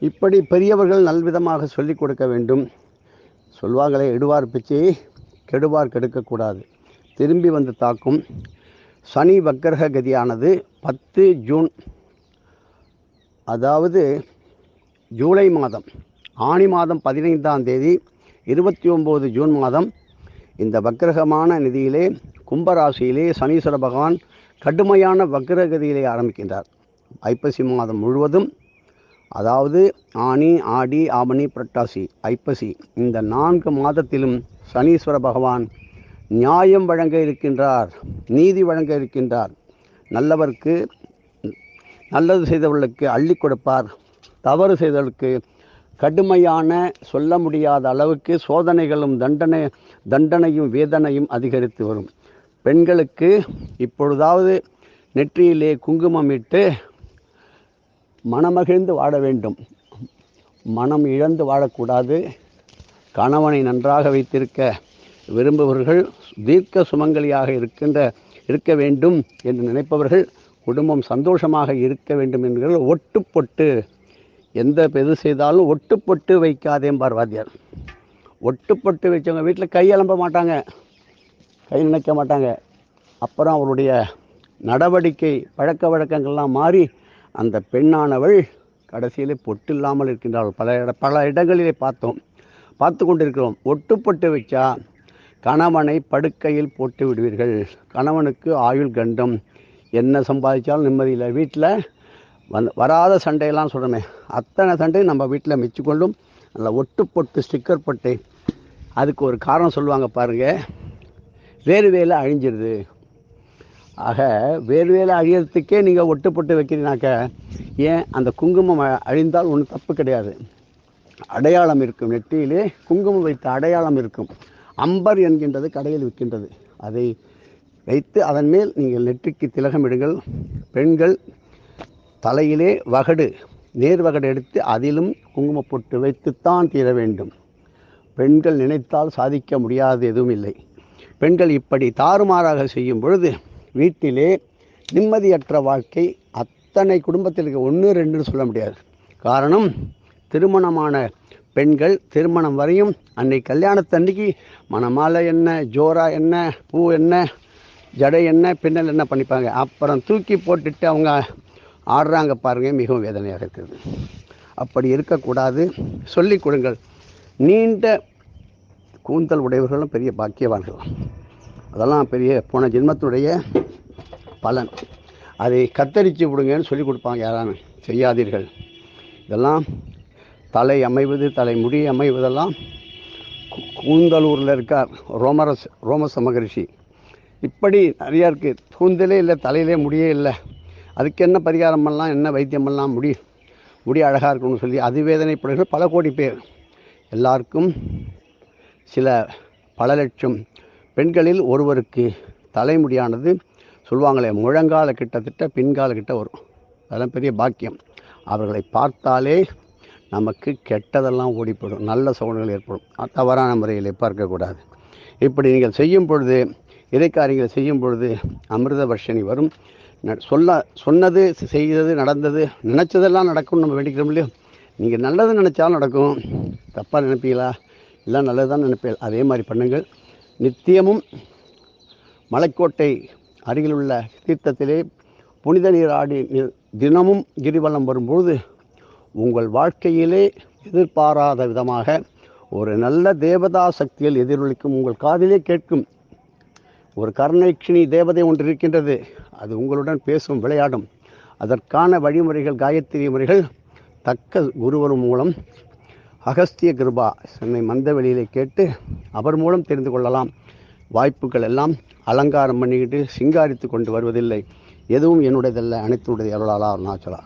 இப்படி பெரியவர்கள் நல்விதமாக சொல்லிக் கொடுக்க வேண்டும். சொல்வாங்களே எடுவார் பிச்சை கெடுவார் கெடுக்கக்கூடாது. திரும்பி வந்து தாக்கும். சனி வக்கரக கதியானது பத்து ஜூன் அதாவது ஜூலை மாதம் ஆணி மாதம் பதினைந்தாம் தேதி இருபத்தி ஒம்பது ஜூன் மாதம். இந்த வக்கிரகமான நிதியிலே கும்பராசியிலே சனீஸ்வர பகவான் கடுமையான வக்கிரகதியிலே ஆரம்பிக்கின்றார். ஐப்பசி மாதம் முழுவதும் அதாவது ஆனி ஆடி ஆவணி புரட்டாசி ஐப்பசி. இந்த நான்கு மாதத்திலும் சனீஸ்வர பகவான் நியாயம் வழங்க இருக்கின்றார் நீதி வழங்க இருக்கின்றார். நல்லவர்க்கு நல்லது செய்தவர்களுக்கு அள்ளி கொடுப்பார். தவறு செய்தவர்களுக்கு கடுமையான சொல்ல முடியாத அளவுக்கு சோதனைகளும் தண்டனை தண்டனையும் வேதனையும் அதிகரித்து வரும். பெண்களுக்கு இப்பொழுதாவது நெற்றியிலே குங்குமம் இட்டு மனமகிழ்ந்து வாழ வேண்டும். மனம் இழந்து வாழக்கூடாது. கணவனை நன்றாக வைத்திருக்க விரும்புபவர்கள் தீர்க்க சுமங்கலியாக இருக்கின்ற இருக்க வேண்டும் என்று நினைப்பவர்கள் குடும்பம் சந்தோஷமாக இருக்க வேண்டும் என்கிற ஒட்டுப்பொட்டு எந்த எது செய்தாலும் ஒட்டுப்பொட்டு வைக்காதேம்பார் வாத்தியார். ஒட்டுப்பொட்டு வச்சவங்க வீட்டில் கை அலம்ப மாட்டாங்க. கை நினைக்க மாட்டாங்க. அப்புறம் அவருடைய நடவடிக்கை பழக்க வழக்கங்கள்லாம் மாறி அந்த பெண்ணானவள் கடைசியிலே பொட்டு இல்லாமல் இருக்கின்றாள். பல இட பல இடங்களிலே பார்த்தோம். பார்த்து கொண்டிருக்கிறோம். ஒட்டுப்பொட்டு வச்சா கணவனை படுக்கையில் போட்டு விடுவீர்கள். கணவனுக்கு ஆயுள் கண்டம். என்ன சம்பாதிச்சாலும் நிம்மதியில் வீட்டில் வந்து வராத சண்டையெல்லாம் சொல்கிறோமே அத்தனை சண்டையும் நம்ம வீட்டில் மிச்சிக்கொள்ளும் அந்த ஒட்டு பொட்டு ஸ்டிக்கர் பொட்டு அதுக்கு ஒரு காரணம் சொல்லுவாங்க பாருங்கள் வேறு வேலை அழிஞ்சிருது. ஆக வேறு வேலை அழியறதுக்கே நீங்கள் ஒட்டு வைக்கிறீனாக்க ஏன் அந்த குங்குமம் அழிந்தால் ஒன்றும் தப்பு கிடையாது. அடையாளம் இருக்கும். நெற்றியிலே குங்குமம் வைத்த அடையாளம் இருக்கும். அம்பர் என்கின்றது கடையில் விற்கின்றது. அதை வைத்து அதன் மேல் நீங்கள் நெற்றிக்கு திலகமிடுங்கள் பெண்கள் தலையிலே வகடு நேர் வகடு எடுத்து அதிலும் குங்கும பொட்டு வைத்துத்தான் தீர வேண்டும். பெண்கள் நினைத்தால் சாதிக்க முடியாது எதுவும் இல்லை. பெண்கள் இப்படி தாறுமாறாக செய்யும் பொழுது வீட்டிலே நிம்மதியற்ற வாழ்க்கை அத்தனை குடும்பத்திற்கு ஒன்று ரெண்டுன்னு சொல்ல முடியாது. காரணம் திருமணமான பெண்கள் திருமணம் வரையும் அன்னை கல்யாணத்தன்னைக்கு மணமாலை என்ன ஜோரா என்ன பூ என்ன ஜடை என்ன பின்னல் என்ன பண்ணிப்பாங்க. அப்புறம் தூக்கி போட்டுட்டு அவங்க ஆடுறாங்க பாருங்க மிகவும் வேதனையாக இருக்குது அப்படி இருக்கக்கூடாது. சொல்லிக் கொடுங்கள். நீண்ட கூந்தல் உடையவர்களும் பெரிய பாக்கியவான்கள். அதெல்லாம் பெரிய போன ஜென்மத்துடைய பலன். அதை கத்தரித்து விடுங்கன்னு சொல்லி கொடுப்பாங்க யாரானு செய்யாதீர்கள். இதெல்லாம் தலை அமைவது தலை முடி அமைவதெல்லாம் கூந்தலூரில் இருக்கார் ரோமரஸ் ரோமச மகரிஷி. இப்படி நிறையா இருக்குது கூந்தலே இல்லை தலையிலே முடியே இல்லை. அதுக்கு என்ன பரிகாரம் பண்ணலாம் என்ன வைத்தியம் பண்ணலாம் முடி முடி அழகாக இருக்கணும்னு சொல்லி அதிவேதனைப்படுகிற பல கோடி பேர். எல்லாருக்கும் சில பல லட்சம் பெண்களில் ஒருவருக்கு தலைமுடியானது சொல்லுவாங்களே முழங்கால கிட்டத்தட்ட பின்கால கிட்ட வரும். அதெல்லாம் பெரிய பாக்கியம். அவர்களை பார்த்தாலே நமக்கு கெட்டதெல்லாம் ஓடிப்படும் நல்ல சகுனங்கள் ஏற்படும். தவறான முறையில் பார்க்கக்கூடாது. இப்படி நீங்கள் செய்யும் பொழுது இறைக்காரியங்களை செய்யும் பொழுது அமிர்த வர்ஷினி வரும் சொல்ல சொன்னது செய்தது நடந்தது நினச்சதெல்லாம் நடக்கும்னு நம்ம வேண்டிக்கிறோம் இல்லையோ? நீங்கள் நல்லது நினச்சாலும் நடக்கும். தப்பாக நினைப்பீங்களா? எல்லாம் நல்லது தான் நினைப்பீங்க. அதே மாதிரி பண்ணுங்கள். நித்தியமும் மலைக்கோட்டை அருகிலுள்ள தீர்த்தத்திலே புனித நீர் ஆடி தினமும் கிரிவலம் வரும்பொழுது உங்கள் வாழ்க்கையிலே எதிர்பாராத விதமாக ஒரு நல்ல தேவதா சக்தியில் எதிரொலிக்கும் உங்கள் காதிலே கேட்கும். ஒரு கருணைக்ஷினி தேவதை ஒன்று இருக்கின்றது. அது உங்களுடன் பேசும் விளையாடும். அதற்கான வழிமுறைகள் காயத்ரி முறைகள் தக்க குருவரும் மூலம் அகஸ்திய கிருபா சென்னை மந்தவெளியிலே கேட்டு அவர் மூலம் தெரிந்து கொள்ளலாம். வாய்ப்புகள் எல்லாம் அலங்காரம் பண்ணிக்கிட்டு சிங்காரித்து கொண்டு வருவதில்லை. எதுவும் என்னுடையதல்ல அனைத்துடைய அருளாளா அருணாச்சலா